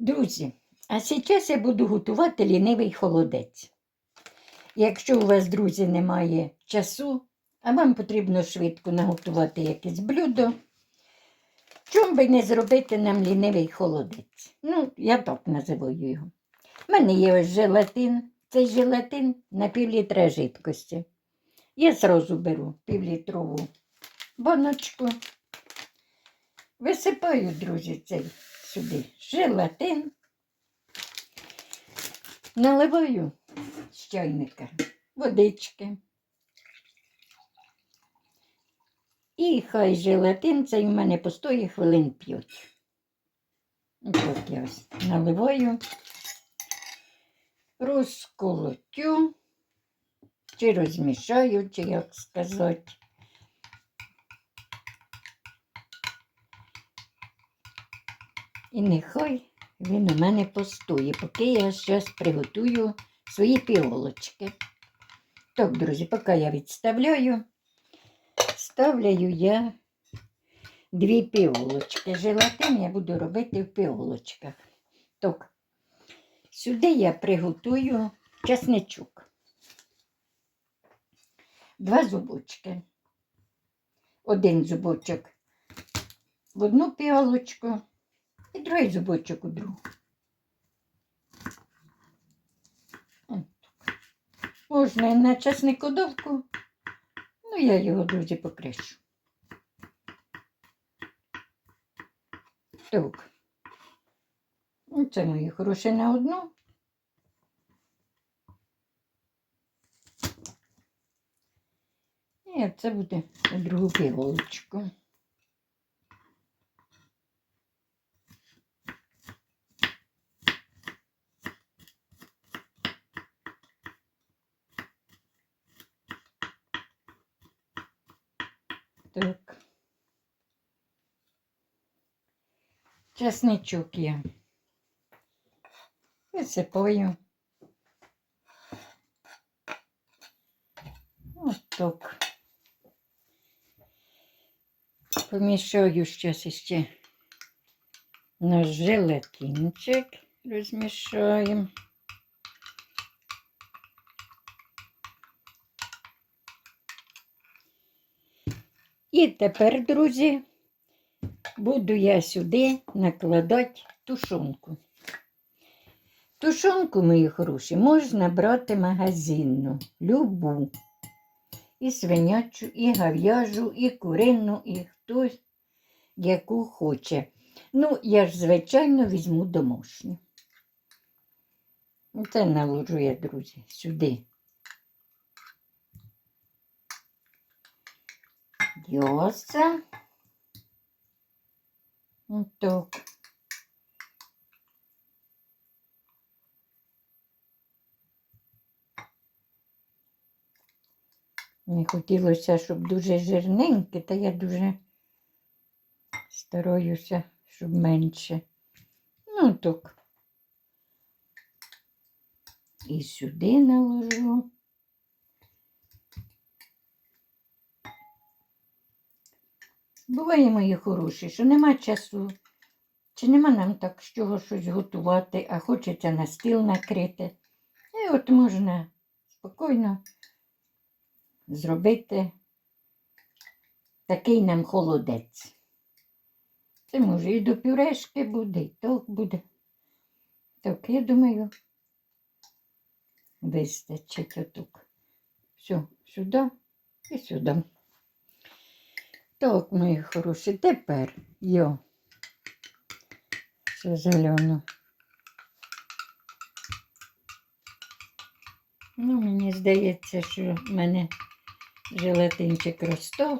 Друзі, а зараз я буду готувати лінивий холодець. Якщо у вас, друзі, немає часу, а вам потрібно швидко наготувати якесь блюдо, чому би не зробити нам лінивий холодець? Ну, я так називаю його. У мене є ось желатин. Цей желатин на півлітра жидкості. Я зразу беру півлітрову баночку. Висипаю, друзі, цей сюди желатин. Наливаю з чайника водички. І хай желатин цей у мене постоїть хвилин п'ять. Так я ось наливаю, розколотю, чи розмішаю, чи як сказати. І нехай він у мене постоє, поки я зараз приготую свої піолочки. Так, друзі, поки я відставляю, ставляю я дві піолочки. Желатин я буду робити в піолочках. Так, сюди я приготую чесничок. Два зубочки. Один зубочок в одну піолочку другий зубочок у другу. Можна і на часникодовку, ну я його, друзі, покришу. Так. Ну, Це мої хороші на одну. І це буде другу піволочку. Так. Чесничок я висипаю. От так. Помішаю зараз іще наш желатинчик. Розмішаємо. І тепер, друзі, буду я сюди накладати тушонку. Тушонку, мої хороші, можна брати магазинну, любу. І свинячу, і гав'яжу, і курину, і хтось, яку хоче. Ну, я ж, звичайно, візьму домашню. Це наложу я, друзі, сюди. Яйця. Так. Не хотілося, щоб дуже жирненьке, та я дуже стараюся, щоб менше. Ну так. І сюди наложу. Буває, мої хороші, що нема часу, чи нема нам так з чого щось готувати, а хочеться на стіл накрити. І от можна спокійно зробити такий нам холодець. Це може і до пюрешки буде, і так буде. Так, я думаю, вистачить отак. Все, сюди і сюди. Так, мої хороші, тепер я ще зелену. Ну, мені здається, що в мене желатинчик ростов.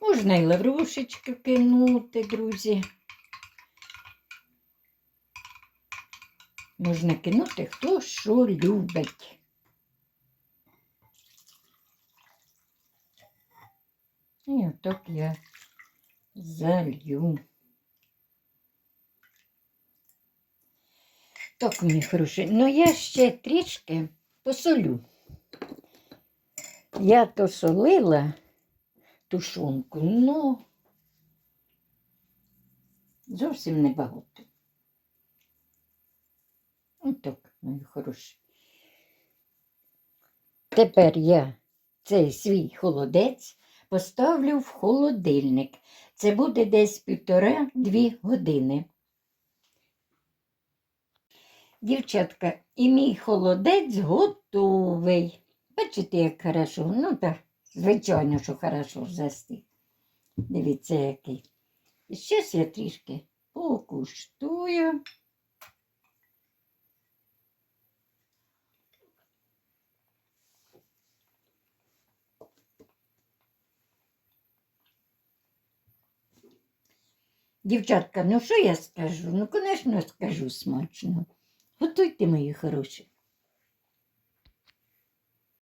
Можна і лаврушечки кинути, друзі. Можна кинути, хто що любить. І отак я залью. Так, мені хороше. Ну я ще трішки посолю. Я то солила тушонку, ну зовсім небагато. Отак, мої хороші. Тепер я цей свій холодець поставлю в холодильник. Це буде десь півтора-дві години. Дівчатка, і мій холодець готовий. Бачите, як хорошо. Ну так, звичайно, що хорошо застиг. Дивіться, який. І Щас я трішки покуштую. Дівчатка, ну що я скажу? Ну, звісно, скажу смачно. Готуйте, мої хороші.